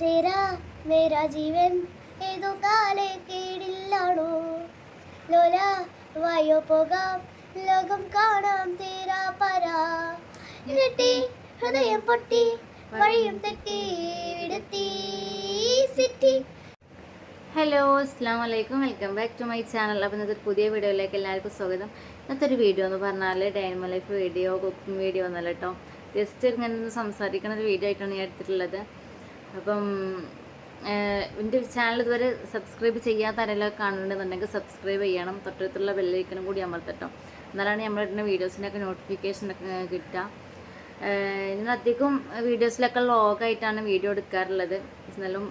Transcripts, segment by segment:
തേരാ മേരാ ജീവൻ. ഏതോ കാലേ കേടില്ലാണോ? ലോല വായോ പോകാം. ലോകം കാണാം തേരാ പരാ. ഇരട്ടി ഹൃദയം പൊട്ടി വഴിയും തെറ്റി വിടത്തി. സിറ്റി. ഹലോ അസ്സാം വലൈക്കും welcome back to my channel. അപ്പോൾ ഇന്നത്തെ പുതിയ വീഡിയോയിലേക്ക് എല്ലാവർക്കും സ്വാഗതം. ഇന്നത്തെ ഒരു വീഡിയോ എന്ന് പറഞ്ഞാൽ ഡൈനമ ലൈഫ് വീഡിയോ കുക്കിംഗ് വീഡിയോ ഒന്നല്ല കേട്ടോ. ജസ്റ്റ് ഇങ്ങനെ സംസാരിക്കുന്ന ഒരു വീഡിയോ ആയിട്ടാണ് ഞാൻ എടുത്തിട്ടുള്ളത്. അപ്പം എന്റെ ചാനൽ ഇതുവരെ സബ്സ്ക്രൈബ് ചെയ്യാത്ത ആരെല്ലാം കാണുന്നുണ്ടെന്നുണ്ടെങ്കിൽ സബ്സ്ക്രൈബ് ചെയ്യണം. തൊട്ടടുത്തുള്ള ബെല്ലൈക്കനും കൂടി അമർത്തട്ടോ. എന്നാലാണ് നമ്മളിടുന്ന വീഡിയോസിനൊക്കെ നോട്ടിഫിക്കേഷനൊക്കെ കിട്ടുക. ഇന്ന് അധികം വീഡിയോസിലൊക്കെ ലോഗായിട്ടാണ് വീഡിയോ എടുക്കാറുള്ളത്. എന്നാലും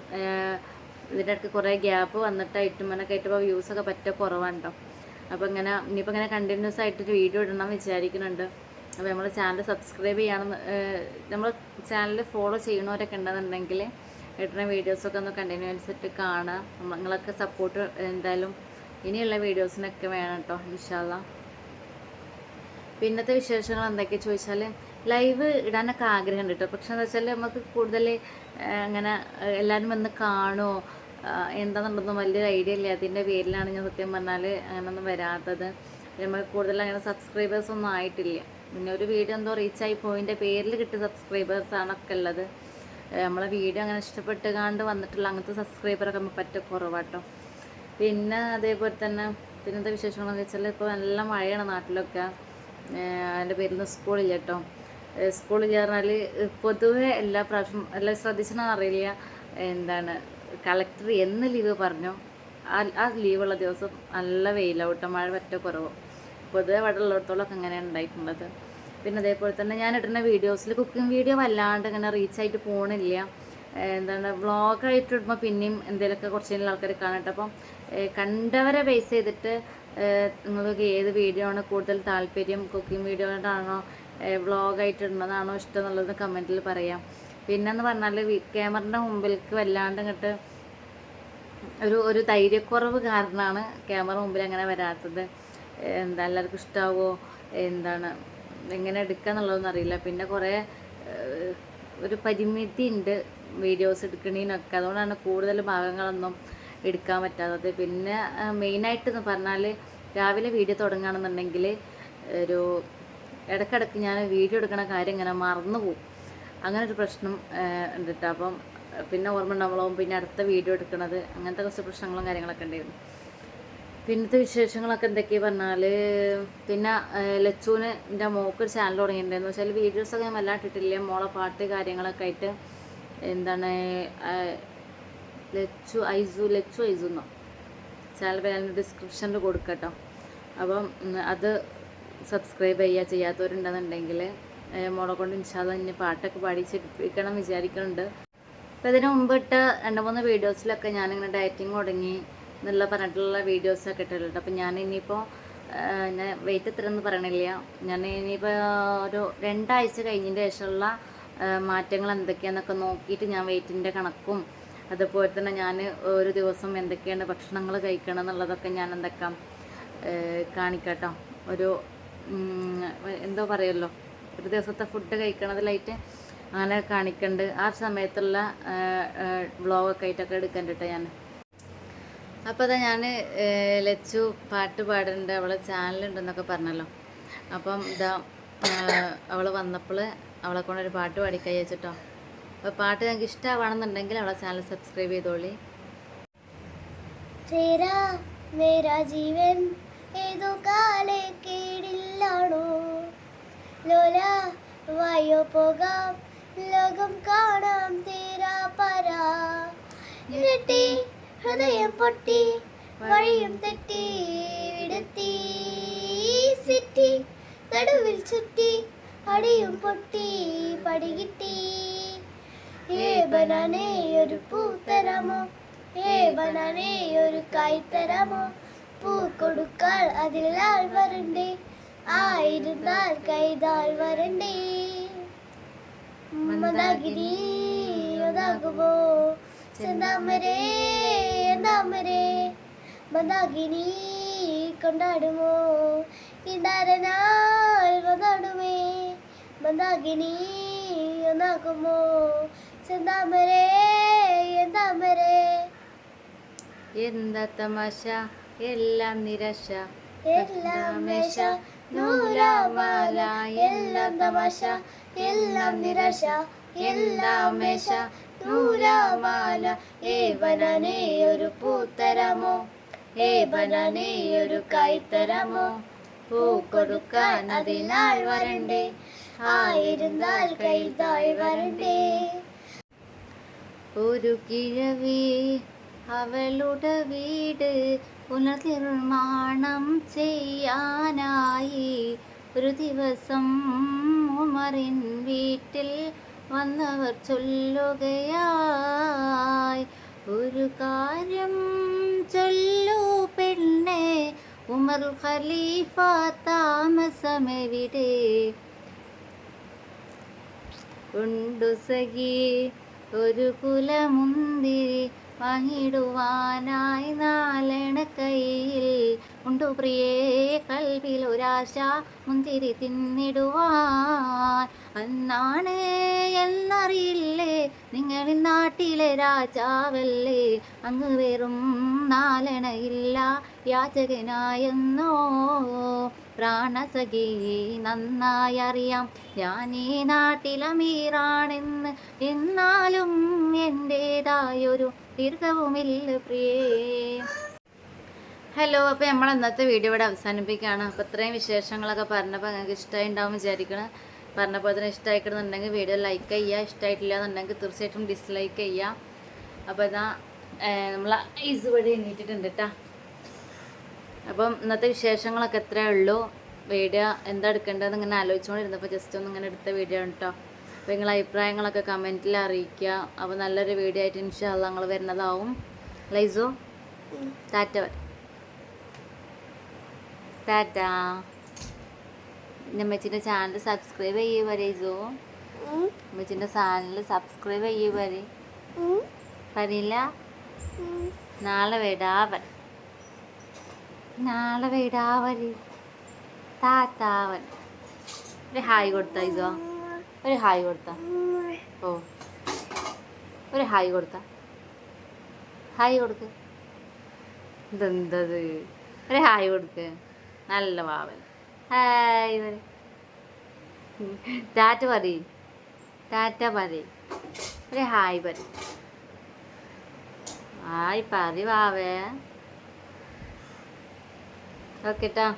ഇതിന്റെ ഇടയ്ക്ക് കുറേ ഗ്യാപ്പ് വന്നിട്ടായിട്ടും അങ്ങനെ കേട്ടപ്പോൾ വ്യൂസൊക്കെ പറ്റ കുറവാണ് കേട്ടോ അപ്പോൾ ഇങ്ങനെ ഇനിയിപ്പോൾ ഇങ്ങനെ കണ്ടിന്യൂസ് ആയിട്ടൊരു വീഡിയോ ഇടണം വിചാരിക്കുന്നുണ്ട്. അപ്പോൾ നമ്മൾ ചാനൽ സബ്സ്ക്രൈബ് ചെയ്യണം നമ്മൾ ചാനൽ ഫോളോ ചെയ്യണവരൊക്കെ ഉണ്ടെന്നുണ്ടെങ്കിൽ ഇടുന്ന വീഡിയോസൊക്കെ ഒന്ന് കണ്ടിന്യൂസ് ആയിട്ട് നമ്മ- നിങ്ങളൊക്കെ സപ്പോർട്ട് എന്തായാലും ഇനിയുള്ള വീഡിയോസിനൊക്കെ വേണം കേട്ടോ ഇൻഷാല്ല പിന്നത്തെ വിശേഷങ്ങൾ എന്തൊക്കെ ചോദിച്ചാൽ ലൈവ് ഇടാനൊക്കെ ആഗ്രഹമുണ്ട് കേട്ടോ പക്ഷെ എന്താ വെച്ചാൽ നമുക്ക് കൂടുതൽ അങ്ങനെ എല്ലാവരും വന്ന് കാണുമോ എന്താണെന്നുള്ളതൊന്നും വലിയൊരു ഐഡിയ ഇല്ല. അതിന്റെ പേരിലാണ് ഞാൻ സത്യം പറഞ്ഞാൽ അങ്ങനെയൊന്നും വരാത്തത്. നമുക്ക് കൂടുതൽ അങ്ങനെ സബ്സ്ക്രൈബേഴ്സ് ഒന്നും ആയിട്ടില്ല. പിന്നെ ഒരു വീഡിയോ എന്തോ റീച്ചായി പോയിന്റെ പേരിൽ കിട്ടിയ സബ്സ്ക്രൈബേഴ്സ് ആണൊക്കെ ഉള്ളത്. നമ്മളെ വീഡിയോ അങ്ങനെ ഇഷ്ടപ്പെട്ട് കാണ്ട് വന്നിട്ടുള്ള അങ്ങനത്തെ സബ്സ്ക്രൈബറൊക്കെ നമുക്ക് പറ്റ കുറവാട്ടോ. പിന്നെ അതേപോലെ തന്നെ പിന്നത്തെ വിശേഷങ്ങളെന്ന് വെച്ചാൽ ഇപ്പോൾ നല്ല മഴയാണ് നാട്ടിലൊക്കെ. അതിന്റെ പേരിൽ സ്കൂളില്ല കേട്ടോ സ്കൂളിൽ പറഞ്ഞാൽ പൊതുവെ എല്ലാ പ്രാവശ്യം എല്ലാം ശ്രദ്ധിച്ചെന്ന് അറിയില്ല. എന്താണ് കളക്ടർ എന്ന് ലീവ് പറഞ്ഞു. ആ ആ ലീവുള്ള ദിവസം നല്ല വെയിലാവട്ടെ മഴ പറ്റ കുറവ്. പൊതുവെ ഇവിടെ ഉള്ളിടത്തോളമൊക്കെ അങ്ങനെയാണ് ഉണ്ടായിട്ടുള്ളത്. പിന്നെ അതേപോലെ തന്നെ ഞാൻ ഇടുന്ന വീഡിയോസിൽ കുക്കിംഗ് വീഡിയോ വല്ലാണ്ട് ഇങ്ങനെ റീച്ചായിട്ട് പോകണില്ല എന്താണ് വ്ളോഗായിട്ട് ഇടുമ്പോൾ പിന്നെയും എന്തെങ്കിലുമൊക്കെ കുറച്ച് ആൾക്കാർ കാണട്ടെ. അപ്പം കണ്ടവരെ ബേസ് ചെയ്തിട്ട് നിങ്ങൾക്ക് ഏത് വീഡിയോ ആണ് കൂടുതൽ താല്പര്യം? കുക്കിംഗ് വീഡിയോ വീഡിയോയിലാണോ വ്ളോഗായിട്ട് ഇടുന്നതാണോ ഇഷ്ടം എന്നുള്ളത് കമന്റിൽ പറയാം. പിന്നെ എന്ന് പറഞ്ഞാൽ ക്യാമറന്റെ മുമ്പിലേക്ക് വല്ലാണ്ട് ഇങ്ങോട്ട് ഒരു ഒരു ധൈര്യക്കുറവ് കാരണമാണ് ക്യാമറ മുമ്പിൽ അങ്ങനെ വരാത്തത്. എന്താ എല്ലാവർക്കും ഇഷ്ടാവോ? എന്താണ്? എങ്ങനെ എടുക്കുക എന്നുള്ളതൊന്നും അറിയില്ല. പിന്നെ കുറേ ഒരു പരിമിതി ഉണ്ട് വീഡിയോസ് എടുക്കണീനൊക്കെ. അതുകൊണ്ടാണ് കൂടുതൽ ഭാഗങ്ങളൊന്നും എടുക്കാൻ പറ്റാത്തത്. പിന്നെ മെയിനായിട്ടെന്ന് പറഞ്ഞാൽ രാവിലെ വീഡിയോ തുടങ്ങുകയാണെന്നുണ്ടെങ്കിൽ ഒരു ഇടയ്ക്കിടയ്ക്ക് ഞാൻ വീഡിയോ എടുക്കണ കാര്യം ഇങ്ങനെ മറന്നു പോകും അങ്ങനെ ഒരു പ്രശ്നം ഉണ്ട് കേട്ടോ അപ്പം പിന്നെ ഓർമ്മ ഉണ്ടാവുമ്പോൾ പിന്നെ അടുത്ത വീഡിയോ എടുക്കണത്. അങ്ങനത്തെ കുറച്ച് പ്രശ്നങ്ങളും കാര്യങ്ങളൊക്കെ ഉണ്ടായിരുന്നു. പിന്നത്തെ വിശേഷങ്ങളൊക്കെ എന്തൊക്കെയാ പറഞ്ഞാൽ പിന്നെ ലച്ചുവിന് എന്റെ മോക്ക് ഒരു ചാനൽ തുടങ്ങിയിട്ടുണ്ടായിരുന്നു. വെച്ചാൽ വീഡിയോസൊക്കെ ഞാൻ വല്ലാണ്ട് ഇട്ടിട്ടില്ല. മോളെ പാട്ട് കാര്യങ്ങളൊക്കെ ആയിട്ട് എന്താണ് ലച്ചു ഐസു ലച്ചു ഐസു എന്നോ? ചാനൽ ഞാൻ ഡിസ്ക്രിപ്ഷനിൽ കൊടുക്കട്ടോ. അപ്പം അത് സബ്സ്ക്രൈബ് ചെയ്യുക ചെയ്യാത്തവരുണ്ടെന്നുണ്ടെങ്കിൽ മോളെ കൊണ്ട് ഇൻഷാല്ല ഇനി പാട്ടൊക്കെ പാടിച്ചെടുപ്പിക്കണം വിചാരിക്കുന്നുണ്ട് അപ്പോൾ ഇതിന് മുമ്പ് ഇട്ട രണ്ട് മൂന്ന് വീഡിയോസിലൊക്കെ ഞാനിങ്ങനെ ഡയറ്റിങ് തുടങ്ങി. എന്നുള്ള പറഞ്ഞിട്ടുള്ള വീഡിയോസൊക്കെ ഇട്ടിട്ടുണ്ട്. അപ്പോൾ ഞാൻ ഇനിയിപ്പോൾ ഞാൻ വെയിറ്റ് എത്രയെന്ന് പറയണില്ല. ഞാൻ ഇനിയിപ്പോൾ ഒരു രണ്ടാഴ്ച കഴിഞ്ഞതിന്റെ ശേഷമുള്ള മാറ്റങ്ങൾ എന്തൊക്കെയാണെന്നൊക്കെ നോക്കിയിട്ട് ഞാൻ വെയിറ്റിന്റെ കണക്കും അതുപോലെ തന്നെ ഞാൻ ഒരു ദിവസം എന്തൊക്കെയാണ് ഭക്ഷണങ്ങൾ കഴിക്കണം എന്നുള്ളതൊക്കെ ഞാൻ എന്തൊക്കെ കാണിക്കട്ടോ. ഒരു എന്തോ പറയുമല്ലോ ഒരു ദിവസത്തെ ഫുഡ് കഴിക്കണതിലായിട്ട് അങ്ങനെ കാണിക്കേണ്ട. ആ സമയത്തുള്ള വ്ളോഗൊക്കെ ആയിട്ടൊക്കെ എടുക്കണ്ടിട്ടോ ഞാൻ. അപ്പോൾ അതാ ഞാൻ ലച്ചു പാട്ട് പാടുന്നുണ്ട് അവളെ ചാനലുണ്ടെന്നൊക്കെ പറഞ്ഞല്ലോ. അപ്പം ഇതാ അവൾ വന്നപ്പോൾ അവളെ കൊണ്ടൊരു പാട്ട് പാടിക്കൈ വെച്ചിട്ടോ അപ്പോൾ പാട്ട് ഞങ്ങൾക്ക് ഇഷ്ടമാണെന്നുണ്ടെങ്കിൽ അവളെ ചാനൽ സബ്സ്ക്രൈബ് ചെയ്തോളി. തേരാ മേരാ ജീവൻ ഏതോ കാലേ കേടില്ലാണോ? ലോല വായോ പോകാം ലോകം കാണാം തേരാ പരാ. ഇരട്ടി ഹൃദയം പൊട്ടി വഴിയും തെറ്റി വിടത്തി സിറ്റി നടുവിൽ ചുറ്റി അടിയും പൊട്ടി പടികിട്ടി ഏ ബനാനേ ഒരു പൂ തരാമോ? ഏ ബനാനേ ഒരു കായ് തരാമോ? പൂ കൊടുക്കാൾ അതിൽ ആൾ വരണ്ടേ? ആയിരുന്നാൽ കൈതാൾ വരണ്ടേ? മന്ദാകിനി. ഒതാകുമോ ചെന്താമരേ എന്താമരേ മന്ദാകിനി കൊണ്ടാടുമോ? കിണ്ടാരനാൽ വന്നാടുമേ. മന്ദാകിനി ഒന്നാകുമോ? ചെന്താമരേ എന്താമരേ എന്താ തമാശ? എല്ലാം നിരാശ. എല്ലാം മേശ നൂലാമാല. എല്ലാം തമാശ. എല്ലാം നിരാശ. എല്ലാം മേശ നൂലാമാല. ഏ ബനാനേ ഒരു പൂത്തരമോ? ഏ ബനാനേ ഒരു കൈത്തരമോ? പൂ കൊടുക്കാൻ അതിനാൾ വരണ്ടേ. ആയിരുന്നാൽ കയ്യിൽ താഴ് വരണ്ടേ. ഒരു കിഴവി അവളുടെ വീട് പുനർനിർമ്മാണം ചെയ്യാനായി ഒരു ദിവസം ഉമറിൻ വീട്ടിൽ വന്നവർ ചൊല്ലുകയായി. ഒരു കാര്യം ചൊല്ലൂ പെണ്ണെ ഉമർ ഖലീഫ താമസമെവിടെ? ഉണ്ടു സഖി ഒരു കുലമുന്തിരി വാങ്ങിടുവാനായി നാലണ കയ്യിൽ. ഉണ്ടു പ്രിയേ കൽവിൽ ഒരാശ മുന്തിരി തിന്നിടുവാൻ. അന്നാണ് എന്നറിയില്ലേ നിങ്ങളിൽ നാട്ടിലെ രാജാവല്ലേ. അങ്ങ് വെറും നാലണയില്ല യാചകനായെന്നോ. പ്രാണസഖി നന്നായി അറിയാം ഞാൻ ഈ നാട്ടിലമീറാണെന്ന് എന്നാലും എന്റേതായൊരു പ്രിയേ. ഹലോ അപ്പോൾ നമ്മൾ ഇന്നത്തെ വീഡിയോ ഇവിടെ അവസാനിപ്പിക്കുകയാണ്. അപ്പോൾ ഇത്രയും വിശേഷങ്ങളൊക്കെ പറഞ്ഞപ്പോൾ നിങ്ങൾക്ക് ഇഷ്ടമായി ഉണ്ടാവും വിചാരിക്കണം. പറഞ്ഞപ്പോൾ അതിന് ഇഷ്ടമായിക്കണമെന്നുണ്ടെങ്കിൽ വീഡിയോ ലൈക്ക് ചെയ്യുക. ഇഷ്ടമായിട്ടില്ല എന്നുണ്ടെങ്കിൽ തീർച്ചയായിട്ടും ഡിസ്ലൈക്ക് ചെയ്യുക. അപ്പോൾ ഇതാ നമ്മൾ ഐസ് വഴി എണീറ്റിട്ടുണ്ട് കേട്ടോ അപ്പം ഇന്നത്തെ വിശേഷങ്ങളൊക്കെ എത്രയേ ഉള്ളൂ. വീഡിയോ എന്താ എടുക്കേണ്ടതെന്ന് ഇങ്ങനെ ആലോചിച്ചുകൊണ്ടിരുന്നപ്പോൾ ജസ്റ്റ് ഒന്ന് ഇങ്ങനെ എടുത്ത വീഡിയോ ആണ് കേട്ടോ അപ്പോൾ നിങ്ങളെ അഭിപ്രായങ്ങളൊക്കെ കമന്റിൽ അറിയിക്കുക. അപ്പോൾ നല്ലൊരു വീഡിയോ ആയിട്ട് ഇൻഷാല്ല ഞങ്ങൾ വരുന്നതാവും. ലൈസോ? ടാറ്റ. ടാറ്റ. നമ്മച്ചിന്റെ ചാനൽ സബ്സ്ക്രൈബ് ചെയ്യുക ലൈസോ? അമ്മച്ചിന്റെ ചാനൽ സബ്സ്ക്രൈബ് ചെയ്യുക വരെ ഉം. നാളെ വിടാവൻ. നാളെ വിടാവൽ താത്താവൻ ഹായ് കൊടുത്താ ഇതോ ഒരു ഹായ് കൊടുത്ത. ഓ. ഒരു ഹായ് കൊടുത്ത. ഹായ് കൊടുക്ക്. ഇതെന്തത്? ഒരു ഹായ് കൊടുക്ക്. നല്ല വാവൻ. ഹായ് പറ ടാറ്റ പറ ടാറ്റ പറ ഒരു ഹായ് പറ. ഹായ് പറ വാവേ. ഓക്കെ ട്ടാ.